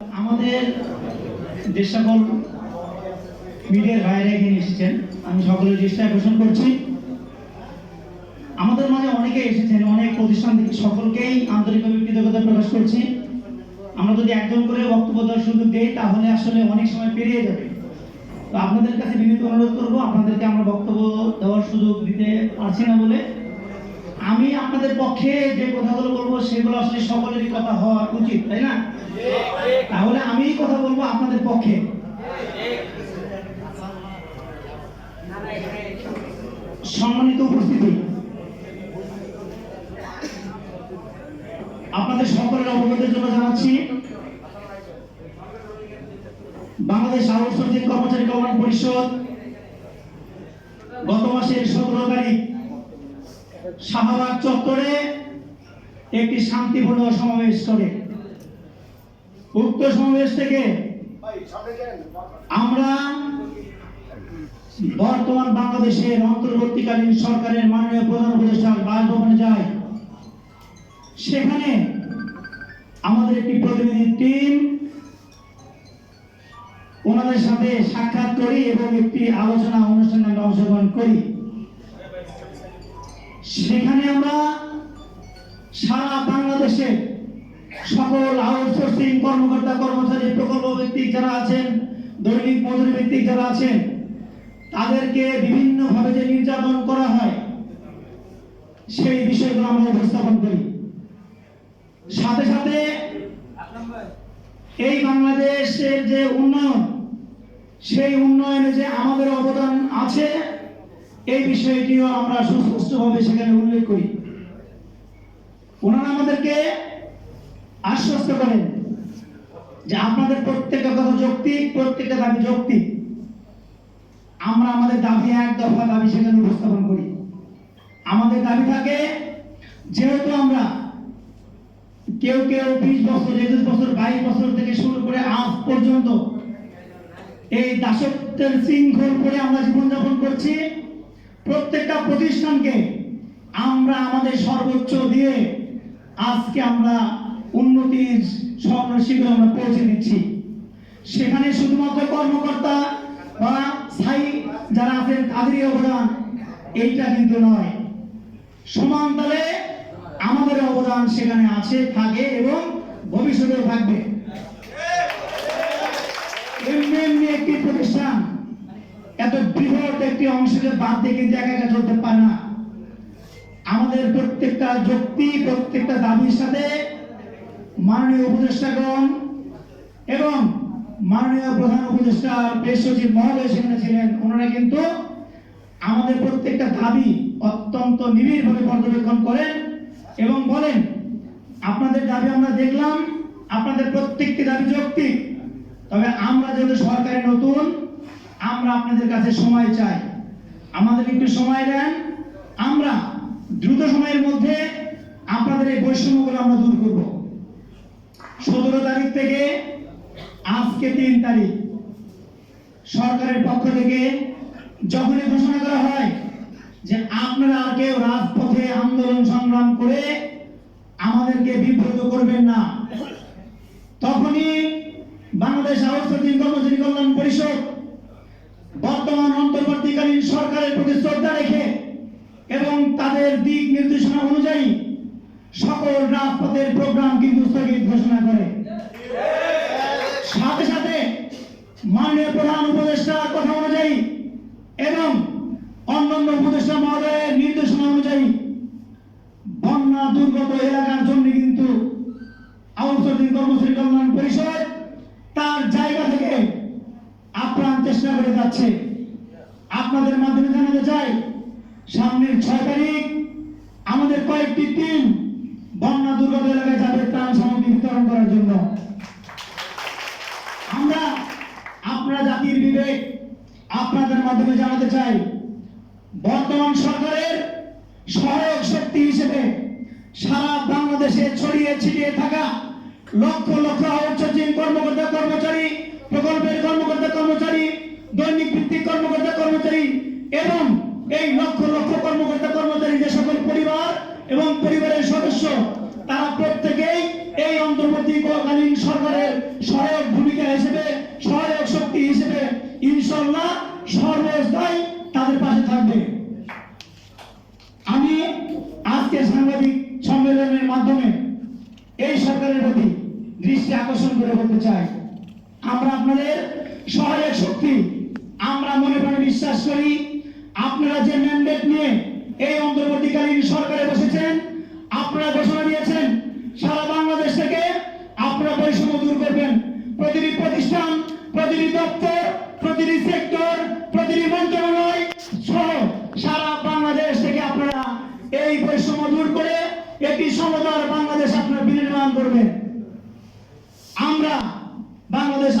আমাদের যে সকল মিডিয়ার বাইরে এখানে এসেছেন। আমি সকলের দৃষ্টি আকর্ষণ করছি। আমাদের মাঝে অনেকে এসেছেন, অনেক প্রতিষ্ঠান থেকে সকলকেই আন্তরিকভাবে কৃতজ্ঞতা প্রকাশ করছি। আমরা যদি একজন করে বক্তব্য দেওয়ার সুযোগ দেই, তাহলে আসলে অনেক সময় পেরিয়ে যাবে। তো আপনাদের কাছে বিনীত অনুরোধ করব, আপনাদেরকে আমরা বক্তব্য দেওয়ার সুযোগ দিতে পারছি না বলে আমি আপনাদের পক্ষে যে কথাগুলো বলব, সেগুলো আসলে সকলেরই কথা হওয়া উচিত, তাই না? তাহলে আমি কথা বলব আপনাদের পক্ষে। সম্মানিত উপস্থিতি। আপনাদের সকলের অবগতির জন্য জানাচ্ছি, বাংলাদেশ আউটসোর্সিং কর্মচারী কল্যাণ পরিষদ গত মাসের সতেরো তারিখ শাহবাগ চত্বরে একটি শান্তিপূর্ণ সমাবেশ করে। উক্ত সমাবেশ থেকে আমরা বর্তমান বাংলাদেশের অন্তর্বর্তীকালীন সরকারের মাননীয় প্রধান উপদেষ্টার বাসভবনে যাই। সেখানে আমাদের একটি প্রতিনিধি টিম ওনাদের সাথে সাক্ষাৎ করি এবং একটি আলোচনা অনুষ্ঠানে অংশগ্রহণ করি। সেখানে আমরা সারা বাংলাদেশে সকল আউটসোর্সিং কর্মকর্তা, কর্মচারী, প্রকল্প ভিত্তিক যারা আছেন, দৈনিক মজুরি ভিত্তিক যারা আছেন, তাদেরকে বিভিন্নভাবে যে নির্যাতন করা হয়, সেই বিষয়গুলো আমরা উপস্থাপন করি। সাথে সাথে এই বাংলাদেশের যে উন্নয়ন, সেই উন্নয়নে যে আমাদের অবদান আছে এই বিষয়টিও আমরা সুস্পষ্টভাবে সেখানে উল্লেখ করি। ওনারা আমাদেরকে আশ্বস্ত করেন যে আপনাদের প্রত্যেকটা কথা যৌক্তিক, প্রত্যেকটা দাবি যৌক্তিক। আমরা আমাদের দাবি এক দফা দাবি সেখানে উপস্থাপন করি। আমাদের দাবি থাকে, যেহেতু আমরা কেউ কেউ বিশ বছর, একুশ বছর, বাইশ বছর থেকে শুরু করে আজ পর্যন্ত এই দাসত্বের শৃঙ্খল করে আমরা জীবনযাপন করছি। প্রত্যেকটা প্রতিষ্ঠানকে আমরা আমাদের সর্বোচ্চ দিয়ে আজকে আমরা উন্নতির স্বপ্ন শিখরে আমরা পৌঁছে দিচ্ছি। সেখানে শুধুমাত্র কর্মকর্তা বা স্থায়ী যারা আছেন, তাদেরই অবদান এইটা কিন্তু নয়। সমান তালে আমাদের অবদান সেখানে আছে, থাকে এবং ভবিষ্যতেও থাকবে। এমনি একটি প্রতিষ্ঠান এত বৃহৎ একটি অংশকে বাদ দিয়ে কিন্তু একা একা চলতে পারে না। আমাদের প্রত্যেকটা যুক্তি, প্রত্যেকটা দাবির সাথে মাননীয় উপদেষ্টাগণ এবং মাননীয় প্রধান উপদেষ্টা প্রেস সচিব মহোদয় সেখানে ছিলেন। ওনারা কিন্তু আমাদের প্রত্যেকটা দাবি অত্যন্ত নিবিড়ভাবে পর্যবেক্ষণ করেন এবং বলেন, আপনাদের দাবি আমরা দেখলাম, আপনাদের প্রত্যেকটি দাবি যৌক্তিক, তবে আমরা যেহেতু সরকারে নতুন আমরা আপনাদের কাছে সময় চাই। আমাদের একটু সময় দেন। আমরা দ্রুত সময়ের মধ্যে আপনাদের এই বৈষম্যগুলো আমরা দূর করব। সতেরো তারিখ থেকে আজকে তিন তারিখ। সরকারের পক্ষ থেকে যখনই ঘোষণা করা হয় যে আপনারা আর কেউ রাজপথে আন্দোলন সংগ্রাম করে আমাদেরকে বিব্রত করবেন না, তখনই বাংলাদেশ আউটসোর্সিং কর্মচারী বর্তমান অন্তর্বর্তীকালীন সরকারের প্রতি শ্রদ্ধা রেখে এবং তাদের দিক নির্দেশনা অনুযায়ী সকল রাজপথের প্রোগ্রাম কিন্তু স্থগিত ঘোষণা করে। সাথে সাথে মাননীয় প্রধান উপদেষ্টার কথা অনুযায়ী এবং অন্যান্য উপদেষ্টা মহোদয়ের নির্দেশনা অনুযায়ী বন্যা দুর্গত এলাকার জন্য কিন্তু আউটসোর্সিং কর্মচারী কল্যাণ পরিষদ তার জায়গা থেকে চেষ্টা করে যাচ্ছে। আপনাদের মাধ্যমে জানাতে চাই, সামনের ছয় তারিখ আমাদের কয়েকটি টিম বন্যা দুর্গত এলাকায় যাবে ত্রাণ সামগ্রী বিতরণ করার জন্য। আমরা আপনারা জাতির বিবেক আপনাদের মাধ্যমে জানাতে চাই, বর্তমান সরকারের সহায়ক শক্তি হিসেবে সারা বাংলাদেশে ছড়িয়ে ছিটিয়ে থাকা লক্ষ লক্ষ আউটসোর্সিং কর্মকর্তা কর্মচারী প্রকল্পের কর্মকর্তা কর্মচারী, দৈনিক ভিত্তিক কর্মকর্তা কর্মচারী এবং এই লক্ষ লক্ষ কর্মকর্তা কর্মচারী যে সকল পরিবার এবং পরিবারের সদস্য, তারা প্রত্যেকেই এই অন্তর্বর্তীকালীন সরকারের সহায়ক ভূমিকা হিসেবে, সহায়ক শক্তি হিসেবে ইনশাল্লাহ সর্বস্থায় তাদের পাশে থাকবে। আমি আজকে সাংবাদিক সম্মেলনের মাধ্যমে এই সরকারের প্রতি দৃষ্টি আকর্ষণ করে বলতে চাই। আমরা আপনাদের সহায়ক শক্তি। আমরা মনে প্রাণে বিশ্বাস করি, আপনারা যে ম্যান্ডেট নিয়ে এই অন্তর্বর্তীকালীন সরকারে বসেছেন, আপনারা ঘোষণা দিয়েছেন, সারা বাংলাদেশ থেকে আপনারা বৈষম্য দূর করবেন। প্রতিটি প্রতিষ্ঠান, প্রতিটি দপ্তর, প্রতিটি সেক্টর, প্রতিটি মন্ত্রণালয় সহ সারা বাংলাদেশ থেকে আপনারা এই বৈষম্য দূর করে একটি সমতার বাংলাদেশ আপনারা বিনির্মাণ করবেন। আমরা বাংলাদেশ